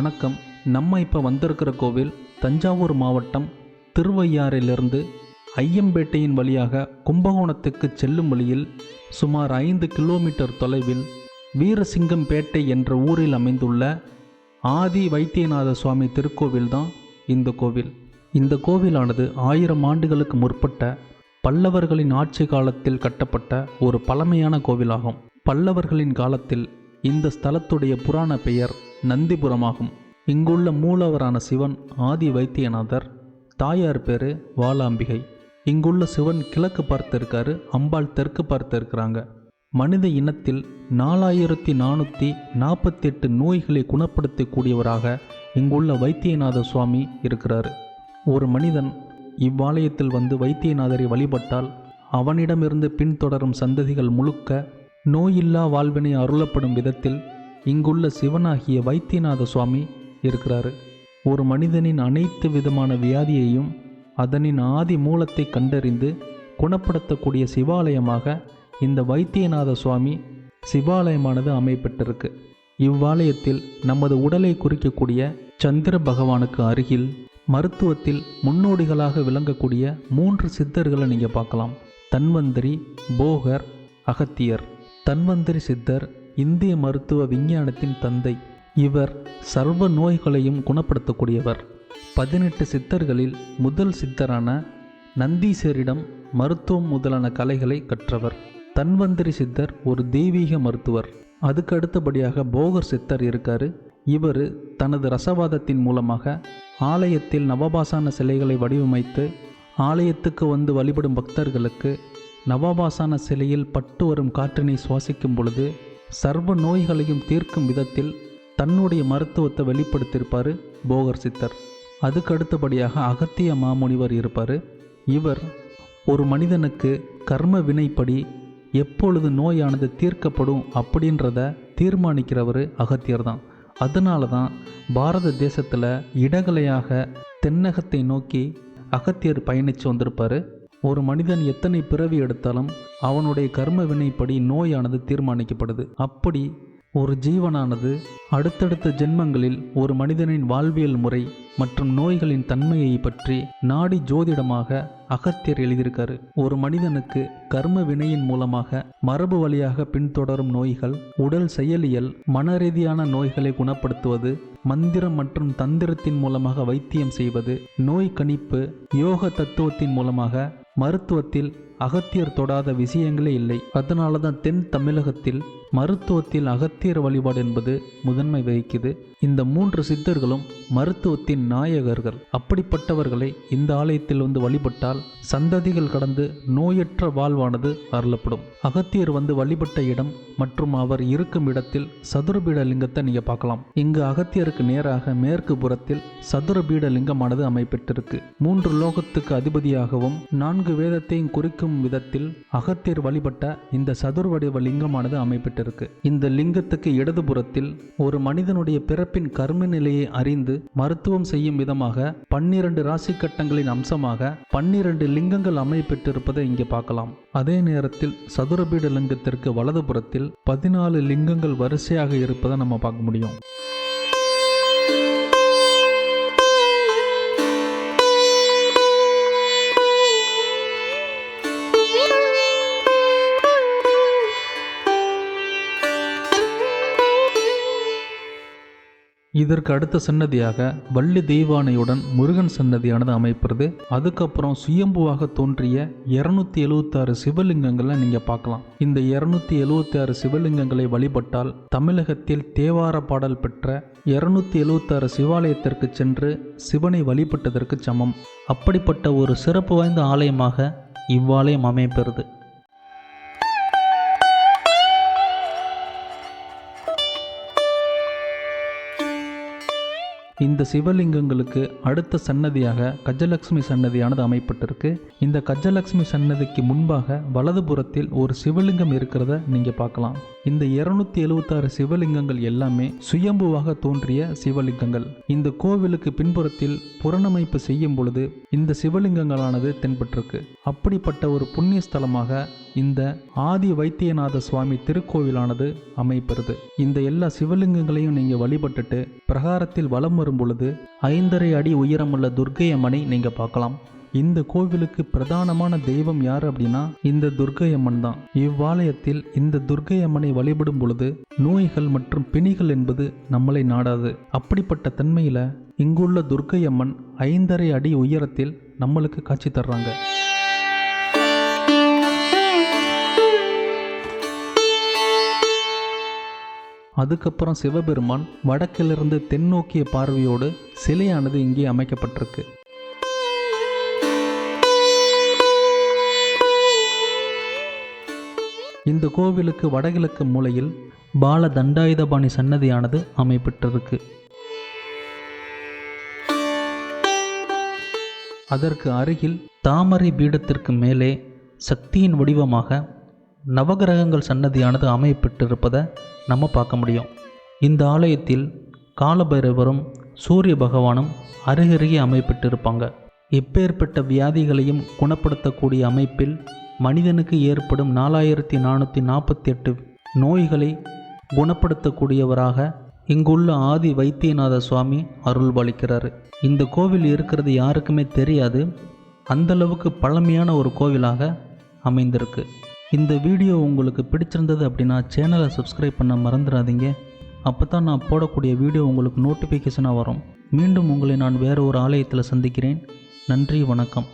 வணக்கம். நம்ம இப்போ வந்திருக்கிற கோவில் தஞ்சாவூர் மாவட்டம் திருவையாறிலிருந்து ஐயம்பேட்டையின் வழியாக கும்பகோணத்துக்கு செல்லும் வழியில் சுமார் ஐந்து கிலோமீட்டர் தொலைவில் வீரசிங்கம்பேட்டை என்ற ஊரில் அமைந்துள்ள ஆதி வைத்தியநாத சுவாமி திருக்கோவில் தான் இந்த கோவில். இந்த கோவிலானது ஆயிரம் ஆண்டுகளுக்கு முற்பட்ட பல்லவர்களின் ஆட்சி காலத்தில் கட்டப்பட்ட ஒரு பழமையான கோவிலாகும். பல்லவர்களின் காலத்தில் இந்த ஸ்தலத்துடைய புராண பெயர் நந்திபுரமாகும். இங்குள்ள மூலவரான சிவன் ஆதி வைத்தியநாதர் தாயார் பேரு வாலாம்பிகை. இங்குள்ள சிவன் கிழக்கு பார்த்துருக்காரு அம்பாள் தெற்கு பார்த்திருக்கிறாங்க. மனித இனத்தில் நாலாயிரத்தி நானூற்றி நாற்பத்தெட்டு நோய்களை குணப்படுத்தக்கூடியவராக இங்குள்ள வைத்தியநாத சுவாமி இருக்கிறாரு. ஒரு மனிதன் இவ்வாலயத்தில் வந்து வைத்தியநாதரை வழிபட்டால் அவனிடமிருந்து பின்தொடரும் சந்ததிகள் முழுக்க நோயில்லா வாழ்வினை அருளப்படும் விதத்தில் இங்குள்ள சிவனாகிய வைத்தியநாத சுவாமி இருக்கிறாரு. ஒரு மனிதனின் அனைத்து விதமான வியாதியையும் அதனின் ஆதி மூலத்தை கண்டறிந்து குணப்படுத்தக்கூடிய சிவாலயமாக இந்த வைத்தியநாத சுவாமி சிவாலயமானது அமைப்பட்டிருக்கு இவ்வாலயத்தில் நமது உடலை குறிக்கக்கூடிய சந்திர பகவானுக்கு அருகில் மருத்துவத்தில் முன்னோடிகளாக விளங்கக்கூடிய மூன்று சித்தர்களை நீங்கள் பார்க்கலாம். தன்வந்திரி போகர் அகத்தியர். தன்வந்திரி சித்தர் இந்திய மருத்துவ விஞ்ஞானத்தின் தந்தை. இவர் சர்வ நோய்களையும் குணப்படுத்தக்கூடியவர். பதினெட்டு சித்தர்களில் முதல் சித்தரான நந்தீசரிடம் மருத்துவம் முதலான கலைகளை கற்றவர். தன்வந்திரி சித்தர் ஒரு தெய்வீக மருத்துவர். அதுக்கு அடுத்தபடியாக போகர் சித்தர் இருக்காரு. இவர் தனது ரசவாதத்தின் மூலமாக ஆலயத்தில் நவபாசான சிலைகளை வடிவமைத்து ஆலயத்துக்கு வந்து வழிபடும் பக்தர்களுக்கு நவபாசான சிலையில் பட்டு வரும் காற்றினை சுவாசிக்கும் பொழுது சர்வ நோய்களையும் தீர்க்கும் விதத்தில் தன்னுடைய மருத்துவத்தை வெளிப்படுத்தியிருப்பார் போகர் சித்தர். அதுக்கு அடுத்தபடியாக அகத்திய மாமுனிவர் இருப்பார். இவர் ஒரு மனிதனுக்கு கர்ம வினைப்படி எப்பொழுது நோயானது தீர்க்கப்படும் அப்படின்றத தீர்மானிக்கிறவர் அகத்தியர் தான். அதனால தான் பாரத தேசத்தில் இடகலையாக தென்னகத்தை நோக்கி அகத்தியர் பயணித்து வந்திருப்பார். ஒரு மனிதன் எத்தனை பிறவி எடுத்தாலும் அவனுடைய கர்ம வினைப்படி நோயானது தீர்மானிக்கப்படுது. அப்படி ஒரு ஜீவனானது அடுத்தடுத்த ஜென்மங்களில் ஒரு மனிதனின் வாழ்வியல் முறை மற்றும் நோய்களின் தன்மையை பற்றி நாடி ஜோதிடமாக அகத்தியர் எழுதியிருக்காரு. ஒரு மனிதனுக்கு கர்ம வினையின் மூலமாக மரபு வழியாக பின்தொடரும் நோய்கள் உடல் செயலியல் மனரீதியான நோய்களை குணப்படுத்துவது மந்திரம் மற்றும் தந்திரத்தின் மூலமாக வைத்தியம் செய்வது நோய் கணிப்பு யோக தத்துவத்தின் மூலமாக மருத்துவத்தில் அகத்தியர் தொடாத விஷயங்களே இல்லை. அதனால தான் தென் தமிழகத்தில் மருத்துவத்தில் அகத்தியர் வழிபாடு என்பது முதன்மை வகிக்குது. இந்த மூன்று சித்தர்களும் மருத்துவத்தின் நாயகர்கள். அப்படிப்பட்டவர்களை இந்த ஆலயத்தில் வந்து வழிபட்டால் சந்ததிகள் கடந்து நோயற்ற வாழ்வானது அருளப்படும். அகத்தியர் வந்து வழிபட்ட இடம் மற்றும் அவர் இருக்கும் இடத்தில் சதுரபீட லிங்கத்தை நீங்க பார்க்கலாம். இங்கு அகத்தியருக்கு நேராக மேற்கு புறத்தில் சதுரபீட லிங்கமானது அமைப்பெற்றிருக்கு. மூன்று லோகத்துக்கு அதிபதியாகவும் நான்கு வேதத்தையும் குறிக்கும் விதத்தில் அகத்தியர் வழிபட்ட இந்த சதுர்வடிவ லிங்கமானது அமைப்பட்டிருக்கு. இந்த லிங்கத்துக்கு இடதுபுறத்தில் ஒரு மனிதனுடைய பிறப்பின் கர்ம நிலையை அறிந்து மருத்துவம் செய்யும் விதமாக பன்னிரண்டு ராசி கட்டங்களின் அம்சமாக பன்னிரண்டு லிங்கங்கள் அமைப்பெற்றிருப்பதை இங்கே பார்க்கலாம். அதே நேரத்தில் சதுரபீட லிங்கத்திற்கு வலதுபுறத்தில் பதினாலு லிங்கங்கள் வரிசையாக இருப்பதை நம்ம பார்க்க முடியும். இதற்கு அடுத்த சன்னதியாக வள்ளி தெய்வானையுடன் முருகன் சன்னதியானது அமைப்பிறது. அதுக்கப்புறம் சுயம்புவாக தோன்றிய இரநூத்தி எழுவத்தாறு சிவலிங்கங்களை நீங்கள் பார்க்கலாம். இந்த இரநூத்தி எழுபத்தாறு சிவலிங்கங்களை வழிபட்டால் தமிழகத்தில் தேவார பாடல் பெற்ற இரநூத்தி எழுவத்தாறு சிவாலயத்திற்கு சென்று சிவனை வழிபட்டதற்கு சமம். அப்படிப்பட்ட ஒரு சிறப்பு வாய்ந்த ஆலயமாக இவ்வாலயம் அமைப்பெறுது. இந்த சிவலிங்கங்களுக்கு அடுத்த சன்னதியாக கஜலட்சுமி சன்னதியானது அமைப்பட்டிருக்கு. இந்த கஜலட்சுமி சன்னதிக்கு முன்பாக வலதுபுறத்தில் ஒரு சிவலிங்கம் இருக்கிறத நீங்கள் பார்க்கலாம். இந்த இருநூத்தி எழுவத்தாறு சிவலிங்கங்கள் எல்லாமே சுயம்புவாக தோன்றிய சிவலிங்கங்கள். இந்த கோவிலுக்கு பின்புறத்தில் புறணமைப்பு செய்யும் பொழுது இந்த சிவலிங்கங்களானது தென்பட்டிருக்கு. அப்படிப்பட்ட ஒரு புண்ணிய ஸ்தலமாக இந்த ஆதி வைத்தியநாத சுவாமி திருக்கோவிலானது அமைப்பெறுது. இந்த எல்லா சிவலிங்கங்களையும் நீங்க வழிபட்டுட்டு பிரகாரத்தில் வலம் வரும் பொழுது ஐந்தரை அடி உயரமுள்ள துர்க்கை அம்மனை நீங்க பார்க்கலாம். இந்த கோவிலுக்கு பிரதானமான தெய்வம் யார் அப்படின்னா இந்த துர்க்கை அம்மன் தான். இவ்வாலயத்தில் இந்த துர்க்கை அம்மனை வழிபடும் பொழுது நோய்கள் மற்றும் பிணிகள் என்பது நம்மளை நாடாது. அப்படிப்பட்ட தன்மையில இங்குள்ள துர்க்கை அம்மன் ஐந்தரை அடி உயரத்தில் நம்மளுக்கு காட்சி தர்றாங்க. அதுக்கப்புறம் சிவபெருமான் வடக்கிலிருந்து தென்னோக்கிய பார்வையோடு சிலையானது இங்கே அமைக்கப்பட்டிருக்கு. இந்த கோவிலுக்கு வடகிழக்கு மூலையில் பால தண்டாயுதபாணி சன்னதியானது அமைப்பெற்றிருக்கு. அதற்கு அருகில் தாமரை பீடத்திற்கு மேலே சக்தியின் வடிவமாக நவகிரகங்கள் சன்னதியானது அமைப்பட்டிருப்பதை நம்ம பார்க்க முடியும். இந்த ஆலயத்தில் காலபைரவரும் சூரிய பகவானும் அருகருகே அமைப்பட்டிருப்பாங்க எப்பேற்பட்ட வியாதிகளையும் குணப்படுத்தக்கூடிய அமைப்பில் மனிதனுக்கு ஏற்படும் நாலாயிரத்தி நானூற்றி நாற்பத்தி எட்டு நோய்களை குணப்படுத்தக்கூடியவராக இங்குள்ள ஆதி வைத்தியநாத சுவாமி அருள்பாலிக்கிறார். இந்த கோவில் இருக்கிறது யாருக்குமே தெரியாது. அந்த அளவுக்கு பழமையான ஒரு கோவிலாக அமைந்திருக்கு. இந்த வீடியோ உங்களுக்கு பிடிச்சிருந்தது அப்படின்னா சேனலை சப்ஸ்கிரைப் பண்ண மறந்துடாதீங்க. அப்போ தான் நான் போடக்கூடிய வீடியோ உங்களுக்கு நோட்டிஃபிகேஷனாக வரும். மீண்டும் உங்களை நான் வேறு ஒரு ஆலயத்தில் சந்திக்கிறேன். நன்றி வணக்கம்.